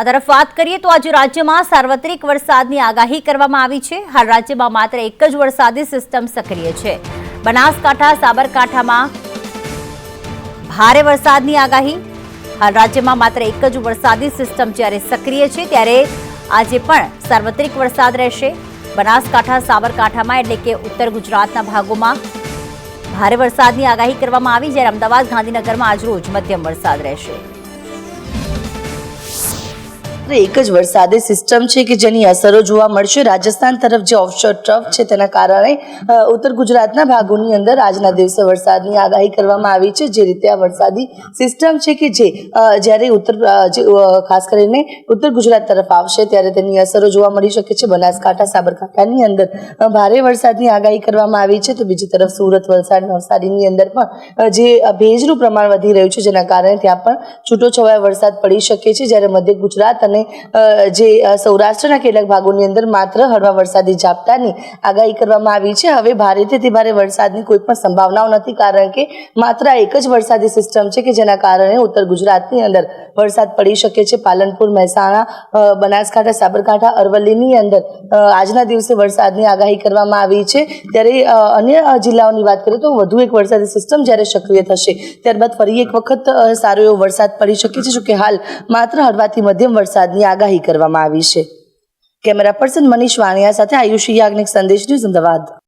આ તરફ વાત કરીએ તો આજે રાજ્યમાં સાર્વત્રિક વરસાદની આગાહી કરવામાં આવી છે. હાલ રાજ્યમાં માત્ર એક જ વરસાદી સિસ્ટમ સક્રિય છે. બનાસકાંઠા, સાબરકાંઠામાં ભારે વરસાદની આગાહી. હાલ રાજ્યમાં માત્ર એક જ વરસાદી સિસ્ટમ જ્યારે સક્રિય છે, ત્યારે આજે પણ સાર્વત્રિક વરસાદ રહેશે. બનાસકાંઠા, સાબરકાંઠામાં એટલે કે ઉત્તર ગુજરાતના ભાગોમાં ભારે વરસાદની આગાહી કરવામાં આવી, જ્યારે અમદાવાદ, ગાંધીનગરમાં આજરોજ મધ્યમ વરસાદ રહેશે. એક જ વરસાદી સિસ્ટમ છે કે જેની અસરો જોવા મળશે. રાજસ્થાન તરફ જે ઓફશોર ટ્રફ છે તેના કારણે ઉત્તર ગુજરાતના ભાગોની અંદર આજના દિવસે વરસાદની આગાહી કરવામાં આવી છે. જે રીતે આ વરસાદી સિસ્ટમ છે કે જે જ્યારે ઉત્તર ખાસ કરીને ઉત્તર ગુજરાત તરફ આવશે ત્યારે તેની અસરો જોવા મળી શકે છે. બનાસકાંઠા, સાબરકાંઠાની અંદર ભારે વરસાદની આગાહી કરવામાં આવી છે. તો બીજી તરફ સુરત, વલસાડ, નવસારીની અંદર પણ જે ભેજનું પ્રમાણ વધી રહ્યું છે, જેના કારણે ત્યાં પણ છૂટોછવાયો વરસાદ પડી શકે છે. જ્યારે મધ્ય ગુજરાત અને અ, જે સૌરાષ્ટ્રના કેટલાક ભાગોની અંદર માત્ર હળવા વરસાદી ઝાપટાની આગાહી કરવામાં આવી છે. હવે ભારેથી અતિ ભારે વરસાદની કોઈ પણ સંભાવનાઓ નથી કારણ કે માત્ર એક જ વરસાદી સિસ્ટમ છે કે જેના કારણે ઉત્તર ગુજરાતની અંદર વરસાદ પડી શકે છે. પાલનપુર મહેસાણા બનાસકાંઠા સાબરકાંઠા અરવલ્લીની અંદર આજના દિવસે વરસાદની આગાહી કરવામાં આવી છે. ત્યારે અન્ય જિલ્લાઓની વાત કરીએ તો વધુ એક વરસાદી સિસ્ટમ જ્યારે સક્રિય થશે ત્યારબાદ ફરી એક વખત સારો એવો વરસાદ પડી શકે છે. જોકે હાલ માત્ર હળવાથી મધ્યમ વરસાદની આગાહી કરવામાં આવી છે. કેમેરા પર્સન મનીષ વાણિયા સાથે આયુષી યાજ્ઞિક સંદેશ ન્યૂઝ અમદાવાદ.